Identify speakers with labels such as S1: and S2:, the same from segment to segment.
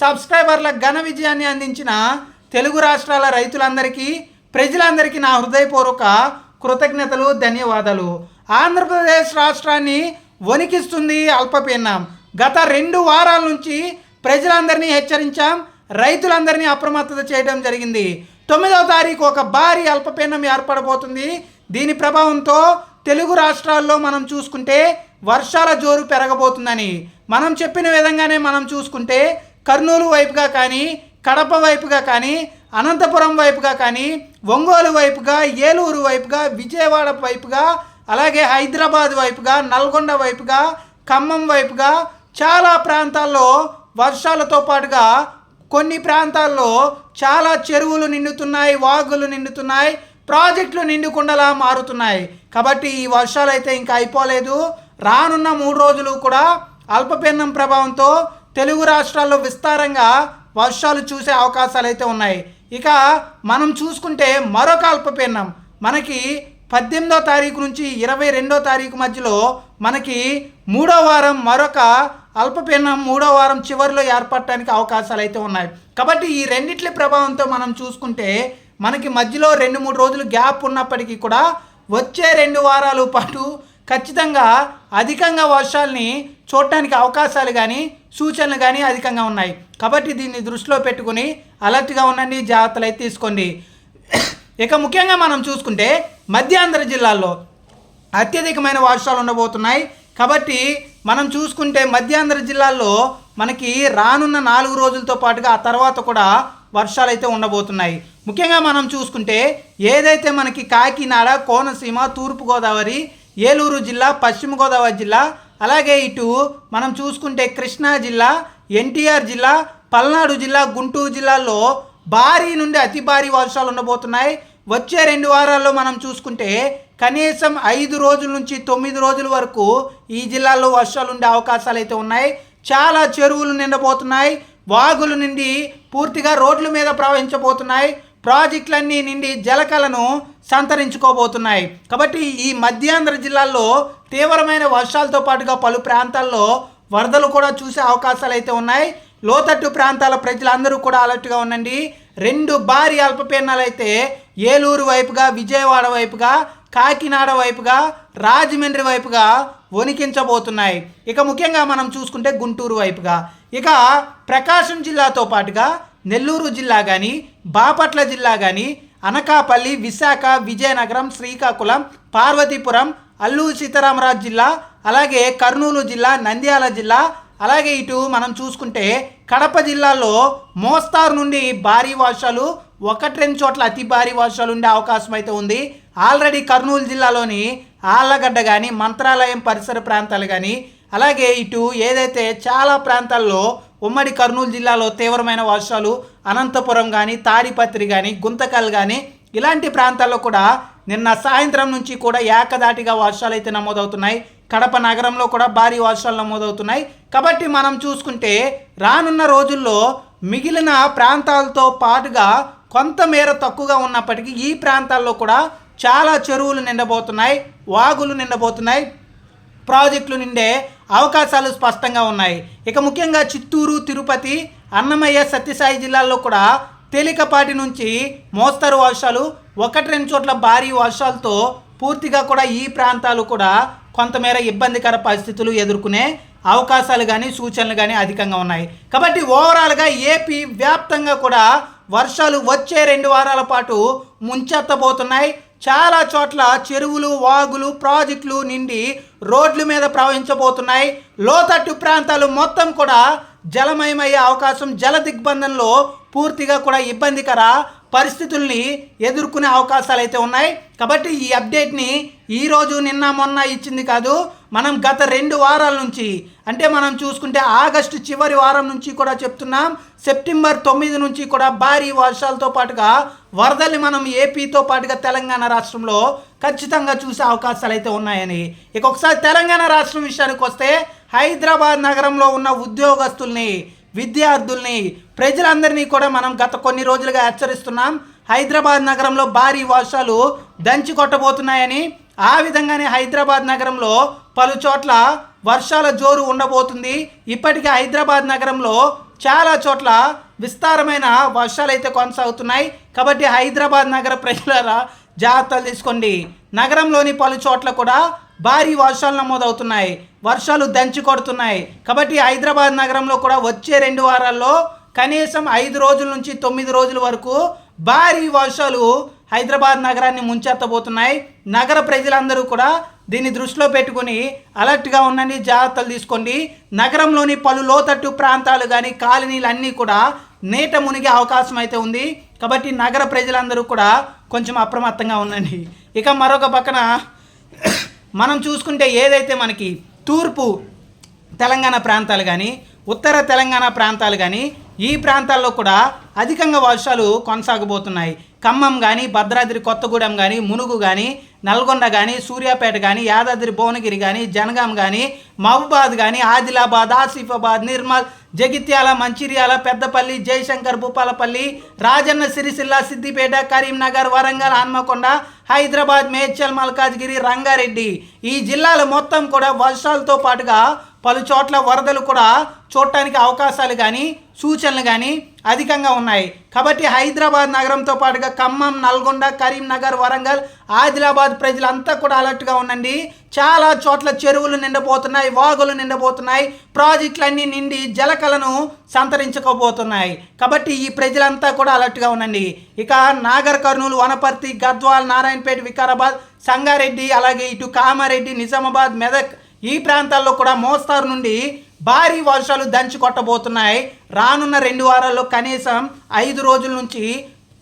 S1: సబ్స్క్రైబర్ల ఘన విజయాన్ని అందించిన తెలుగు రాష్ట్రాల రైతులందరికీ ప్రజలందరికీ నా హృదయపూర్వక కృతజ్ఞతలు ధన్యవాదాలు. ఆంధ్రప్రదేశ్ రాష్ట్రాన్ని వణికిస్తుంది అల్పపీడనం గత రెండు వారాల నుంచి ప్రజలందరినీ హెచ్చరించాం రైతులందరినీ అప్రమత్తత చేయడం జరిగింది. తొమ్మిదవ తారీఖు ఒక భారీ అల్పపీడనం ఏర్పడబోతుంది. దీని ప్రభావంతో తెలుగు రాష్ట్రాల్లో మనం చూసుకుంటే వర్షాల జోరు పెరగబోతుందని మనం చెప్పిన విధంగానే మనం చూసుకుంటే కర్నూలు వైపుగా కానీ కడప వైపుగా కానీ అనంతపురం వైపుగా కానీ ఒంగోలు వైపుగా ఏలూరు వైపుగా విజయవాడ వైపుగా అలాగే హైదరాబాద్ వైపుగా నల్గొండ వైపుగా ఖమ్మం వైపుగా చాలా ప్రాంతాల్లో వర్షాలతో పాటుగా కొన్ని ప్రాంతాల్లో చాలా చెరువులు నిండుతున్నాయి వాగులు నిండుతున్నాయి ప్రాజెక్టులు నిండుకుండలా మారుతున్నాయి. కాబట్టి ఈ వర్షాలు అయితే ఇంకా అయిపోలేదు. రానున్న మూడు రోజులు కూడా అల్పపీడనం ప్రభావంతో తెలుగు రాష్ట్రాల్లో విస్తారంగా వర్షాలు చూసే అవకాశాలు అయితే ఉన్నాయి. ఇక మనం చూసుకుంటే మరొక అల్పపీడనం. మనకి పద్దెనిమిదో తారీఖు నుంచి ఇరవై రెండో తారీఖు మధ్యలో మనకి మూడో వారం మరొక అల్పపీడనం మూడో వారం చివరిలో ఏర్పడటానికి అవకాశాలు అయితే ఉన్నాయి. కాబట్టి ఈ రెండిట్ల ప్రభావంతో మనం చూసుకుంటే మనకి మధ్యలో రెండు మూడు రోజులు గ్యాప్ ఉన్నప్పటికీ కూడా వచ్చే రెండు వారాల పాటు ఖచ్చితంగా అధికంగా వర్షాలని చూడటానికి అవకాశాలు కానీ సూచనలు కానీ అధికంగా ఉన్నాయి. కాబట్టి దీన్ని దృష్టిలో పెట్టుకుని అలర్ట్గా ఉండండి జాగ్రత్తలు అయితే తీసుకోండి. ఇక ముఖ్యంగా మనం చూసుకుంటే మధ్యాంధ్ర జిల్లాల్లో అత్యధికమైన వర్షాలు ఉండబోతున్నాయి. కాబట్టి మనం చూసుకుంటే మధ్యాంధ్ర జిల్లాల్లో మనకి రానున్న నాలుగు రోజులతో పాటుగా ఆ తర్వాత కూడా వర్షాలు అయితే ఉండబోతున్నాయి. ముఖ్యంగా మనం చూసుకుంటే ఏదైతే మనకి కాకినాడ కోనసీమ తూర్పుగోదావరి ఏలూరు జిల్లా పశ్చిమ గోదావరి జిల్లా అలాగే ఇటు మనం చూసుకుంటే కృష్ణా జిల్లా ఎన్టీఆర్ జిల్లా పల్నాడు జిల్లా గుంటూరు జిల్లాల్లో భారీ నుండి అతి భారీ వర్షాలు ఉండబోతున్నాయి. వచ్చే రెండు వారాల్లో మనం చూసుకుంటే కనీసం ఐదు రోజుల నుంచి తొమ్మిది రోజుల వరకు ఈ జిల్లాల్లో వర్షాలు ఉండే అవకాశాలు అయితే ఉన్నాయి. చాలా చెరువులు నిండబోతున్నాయి. వాగులు నిండి పూర్తిగా రోడ్ల మీద ప్రవహించబోతున్నాయి. ప్రాజెక్టులన్నీ నిండి జలకలను సంతరించుకోబోతున్నాయి. కాబట్టి ఈ మధ్యాంధ్ర జిల్లాల్లో తీవ్రమైన వర్షాలతో పాటుగా పలు ప్రాంతాల్లో వరదలు కూడా చూసే అవకాశాలు అయితే ఉన్నాయి. లోతట్టు ప్రాంతాల ప్రజలందరూ కూడా అలర్ట్గా ఉండండి. రెండు భారీ అల్పపీడనాలు అయితే ఏలూరు వైపుగా విజయవాడ వైపుగా కాకినాడ వైపుగా రాజమండ్రి వైపుగా వణికించబోతున్నాయి. ఇక ముఖ్యంగా మనం చూసుకుంటే గుంటూరు వైపుగా. ఇక ప్రకాశం జిల్లాతో పాటుగా నెల్లూరు జిల్లా కానీ బాపట్ల జిల్లా కానీ అనకాపల్లి విశాఖ విజయనగరం శ్రీకాకుళం పార్వతీపురం అల్లూరు సీతారామరాజు జిల్లా అలాగే కర్నూలు జిల్లా నంద్యాల జిల్లా అలాగే ఇటు మనం చూసుకుంటే కడప జిల్లాలో మోస్తారు నుండి భారీ వర్షాలు ఒకటి రెండు చోట్ల అతి భారీ వర్షాలు ఉండే అవకాశం అయితే ఉంది. ఆల్రెడీ కర్నూలు జిల్లాలోని ఆళ్ళగడ్డ కానీ మంత్రాలయం పరిసర ప్రాంతాలు కానీ అలాగే ఇటు ఏదైతే చాలా ప్రాంతాల్లో ఉమ్మడి కర్నూలు జిల్లాలో తీవ్రమైన వర్షాలు అనంతపురం కానీ తాడిపత్రి కానీ గుంతకల్ కానీ ఇలాంటి ప్రాంతాల్లో కూడా నిన్న సాయంత్రం నుంచి కూడా ఏకదాటిగా వర్షాలు అయితే నమోదవుతున్నాయి. కడప నగరంలో కూడా భారీ వర్షాలు నమోదవుతున్నాయి. కాబట్టి మనం చూసుకుంటే రానున్న రోజుల్లో మిగిలిన ప్రాంతాలతో పాటుగా కొంతమేర తక్కువగా ఉన్నప్పటికీ ఈ ప్రాంతాల్లో కూడా చాలా చెరువులు నిండబోతున్నాయి వాగులు నిండబోతున్నాయి. ప్రాజెక్టులు నిండే అవకాశాలు స్పష్టంగా ఉన్నాయి. ఇక ముఖ్యంగా చిత్తూరు తిరుపతి అన్నమయ్య సత్యసాయి జిల్లాల్లో కూడా తేలికపాటి నుంచి మోస్తరు వర్షాలు ఒకటి రెండు చోట్ల భారీ వర్షాలతో పూర్తిగా కూడా ఈ ప్రాంతాలు కూడా కొంతమేర ఇబ్బందికర పరిస్థితులు ఎదుర్కొనే అవకాశాలు కానీ సూచనలు కానీ అధికంగా ఉన్నాయి. కాబట్టి ఓవరాల్గా ఏపీ వ్యాప్తంగా కూడా వర్షాలు వచ్చే రెండు వారాల పాటు ముంచెత్తబోతున్నాయి. చాలా చోట్ల చెరువులు వాగులు ప్రాజెక్టులు నిండి రోడ్ల మీద ప్రవహించబోతున్నాయి. లోతట్టు ప్రాంతాలు మొత్తం కూడా జలమయమయ్యే అవకాశం జల దిగ్బంధంలో పూర్తిగా కూడా ఇబ్బందికర పరిస్థితుల్ని ఎదుర్కొనే అవకాశాలు అయితే ఉన్నాయి. కాబట్టి ఈ అప్డేట్ని ఈరోజు నిన్న మొన్న ఇచ్చింది కాదు మనం గత రెండు వారాల నుంచి అంటే మనం చూసుకుంటే ఆగస్టు చివరి వారం నుంచి కూడా చెప్తున్నాం సెప్టెంబర్ తొమ్మిది నుంచి కూడా భారీ వర్షాలతో పాటుగా వరదలు మనం ఏపీతో పాటుగా తెలంగాణ రాష్ట్రంలో ఖచ్చితంగా చూసే అవకాశాలు అయితే ఉన్నాయని. ఇక ఒకసారి తెలంగాణ రాష్ట్రం విషయానికి వస్తే హైదరాబాద్ నగరంలో ఉన్న ఉద్యోగస్తుల్ని విద్యార్థుల్ని ప్రజలందరినీ కూడా మనం గత కొన్ని రోజులుగా హెచ్చరిస్తున్నాం. హైదరాబాద్ నగరంలో భారీ వర్షాలు దంచి కొట్టబోతున్నాయని ఆ విధంగానే హైదరాబాద్ నగరంలో పలు చోట్ల వర్షాల జోరు ఉండబోతుంది. ఇప్పటికే హైదరాబాద్ నగరంలో చాలా చోట్ల విస్తారమైన వర్షాలు అయితే కొనసాగుతున్నాయి. కాబట్టి హైదరాబాద్ నగర ప్రజలారా జాగ్రత్తలు తీసుకోండి. నగరంలోని పలు చోట్ల కూడా భారీ వర్షాలు నమోదవుతున్నాయి. వర్షాలు దంచి కొడుతున్నాయి. కాబట్టి హైదరాబాద్ నగరంలో కూడా వచ్చే రెండు వారాల్లో కనీసం ఐదు రోజుల నుంచి తొమ్మిది రోజుల వరకు భారీ వర్షాలు హైదరాబాద్ నగరాన్ని ముంచెత్తబోతున్నాయి. నగర ప్రజలందరూ కూడా దీన్ని దృష్టిలో పెట్టుకుని అలర్ట్గా ఉండండి జాగ్రత్తలు తీసుకోండి. నగరంలోని పలు లోతట్టు ప్రాంతాలు కానీ కాలనీలు అన్నీ కూడా నీట మునిగే అవకాశం అయితే ఉంది. కాబట్టి నగర ప్రజలందరూ కూడా కొంచెం అప్రమత్తంగా ఉండండి. ఇక మరొక పక్కన మనం చూసుకుంటే ఏదైతే మనకి తూర్పు తెలంగాణ ప్రాంతాలు కానీ ఉత్తర తెలంగాణ ప్రాంతాలు కానీ ఈ ప్రాంతాల్లో కూడా అధికంగా వర్షాలు కొనసాగబోతున్నాయి. ఖమ్మం కానీ భద్రాద్రి కొత్తగూడెం కానీ మునుగు కానీ నల్గొండ కానీ సూర్యాపేట కానీ యాదాద్రి భువనగిరి కానీ జనగాం కానీ మహబూబాద్ కానీ ఆదిలాబాద్ ఆసిఫాబాద్ నిర్మల్ జగిత్యాల మంచిర్యాల పెద్దపల్లి జయశంకర్ భూపాలపల్లి రాజన్న సిరిసిల్ల సిద్దిపేట కరీంనగర్ వరంగల్ హన్మకొండ హైదరాబాద్ మేడ్చల్ మల్కాజ్గిరి రంగారెడ్డి. ఈ జిల్లాలు మొత్తం కూడా వర్షాలతో పాటుగా పలు చోట్ల వరదలు కూడా చూడటానికి అవకాశాలు కానీ సూచనలు కానీ అధికంగా ఉన్నాయి. కాబట్టి హైదరాబాద్ నగరంతో పాటుగా ఖమ్మం నల్గొండ కరీంనగర్ వరంగల్ ఆదిలాబాద్ ప్రజలంతా కూడా అలర్ట్గా ఉండండి. చాలా చోట్ల చెరువులు నిండబోతున్నాయి వాగులు నిండబోతున్నాయి ప్రాజెక్టులన్నీ నిండి జలకలను సంతరించుకోబోతున్నాయి. కాబట్టి ఈ ప్రజలంతా కూడా అలర్ట్గా ఉండండి. ఇక నాగర్ కర్నూలు వనపర్తి గద్వాల్ నారాయణపేట వికారాబాద్ సంగారెడ్డి అలాగే ఇటు కామారెడ్డి నిజామాబాద్ మెదక్ ఈ ప్రాంతాల్లో కూడా మోస్తారు నుండి భారీ వర్షాలు దంచి కొట్టబోతున్నాయి. రానున్న రెండు వారాల్లో కనీసం ఐదు రోజుల నుంచి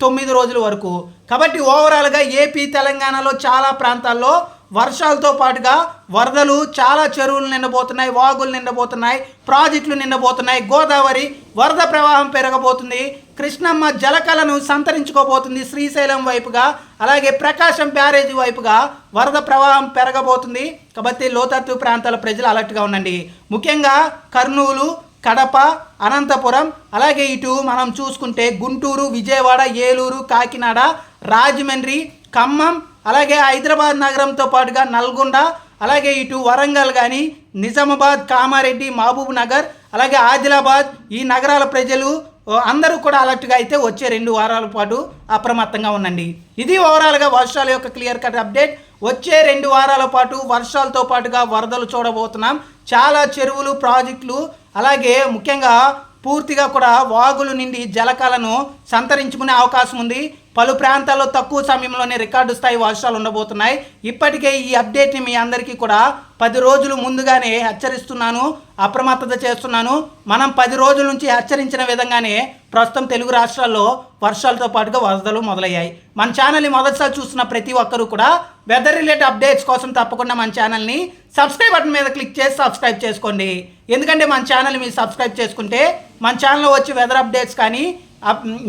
S1: తొమ్మిది రోజుల వరకు. కాబట్టి ఓవరాల్గా ఏపీ తెలంగాణలో చాలా ప్రాంతాల్లో వర్షాలతో పాటుగా వరదలు చాలా చెరువులు నిండబోతున్నాయి వాగులు నిండబోతున్నాయి ప్రాజెక్టులు నిండబోతున్నాయి గోదావరి వరద ప్రవాహం పెరగబోతుంది. కృష్ణమ్మ జలకలను సంతరించుకోబోతుంది శ్రీశైలం వైపుగా అలాగే ప్రకాశం బ్యారేజీ వైపుగా వరద ప్రవాహం పెరగబోతుంది. కాబట్టి లోతట్టు ప్రాంతాల ప్రజలు అలర్ట్గా ఉండండి. ముఖ్యంగా కర్నూలు కడప అనంతపురం అలాగే ఇటు మనం చూసుకుంటే గుంటూరు విజయవాడ ఏలూరు కాకినాడ రాజమండ్రి ఖమ్మం అలాగే హైదరాబాద్ నగరంతో పాటుగా నల్గొండ అలాగే ఇటు వరంగల్ కానీ నిజామాబాద్ కామారెడ్డి మహబూబ్ నగర్ అలాగే ఆదిలాబాద్ ఈ నగరాల ప్రజలు అందరూ కూడా అలర్ట్గా అయితే వచ్చే రెండు వారాల పాటు అప్రమత్తంగా ఉండండి. ఇది ఓవరాల్గా వర్షాల యొక్క క్లియర్ కట్ అప్డేట్. వచ్చే రెండు వారాల పాటు వర్షాలతో పాటుగా వరదలు చూడబోతున్నాం. చాలా చెరువులు ప్రాజెక్టులు అలాగే ముఖ్యంగా పూర్తిగా కూడా వాగులు నిండి జలకాలను సంతరించుకునే అవకాశం ఉంది. పలు ప్రాంతాల్లో తక్కువ సమయంలోనే రికార్డు స్థాయి వర్షాలు ఉండబోతున్నాయి. ఇప్పటికే ఈ అప్డేట్ని మీ అందరికీ కూడా పది రోజులు ముందుగానే హెచ్చరిస్తున్నాను. అప్రమత్తత చేస్తున్నాను. మనం పది రోజుల నుంచి హెచ్చరించిన విధంగానే ప్రస్తుతం తెలుగు రాష్ట్రాల్లో వర్షాలతో పాటుగా వరదలు మొదలయ్యాయి. మన ఛానల్ని మొదటిసారి చూస్తున్న ప్రతి ఒక్కరూ కూడా వెదర్ రిలేటెడ్ అప్డేట్స్ కోసం తప్పకుండా మన ఛానల్ని సబ్స్క్రైబ్ బటన్ మీద క్లిక్ చేసి సబ్స్క్రైబ్ చేసుకోండి. ఎందుకంటే మన ఛానల్ మీరు సబ్స్క్రైబ్ చేసుకుంటే మన ఛానల్లో వచ్చే వెదర్ అప్డేట్స్ కానీ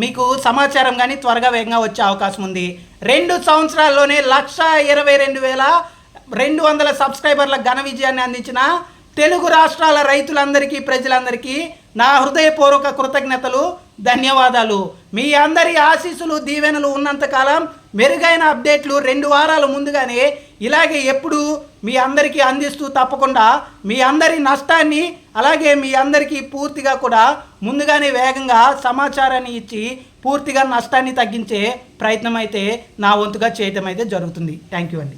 S1: మీకు సమాచారం కానీ త్వరగా వేగంగా వచ్చే అవకాశం ఉంది. రెండు సంవత్సరాల్లోనే లక్ష ఇరవై రెండు వేల రెండు వందల సబ్స్క్రైబర్ల ఘన విజయాన్ని అందించిన తెలుగు రాష్ట్రాల రైతులందరికీ ప్రజలందరికీ నా హృదయపూర్వక కృతజ్ఞతలు. ధన్యవాదాలు. మీ అందరి ఆశీస్సులు దీవెనలు ఉన్నంతకాలం మెరుగైన అప్డేట్లు రెండు వారాల ముందుగానే ఇలాగే ఎప్పుడు మీ అందరికీ అందిస్తూ తప్పకుండా మీ అందరి నష్టాన్ని అలాగే మీ అందరికీ పూర్తిగా కూడా ముందుగానే వేగంగా సమాచారాన్ని ఇచ్చి పూర్తిగా నష్టాన్ని తగ్గించే ప్రయత్నం అయితే నా వంతుగా చేయటం అయితే జరుగుతుంది. థ్యాంక్ యూ అండి.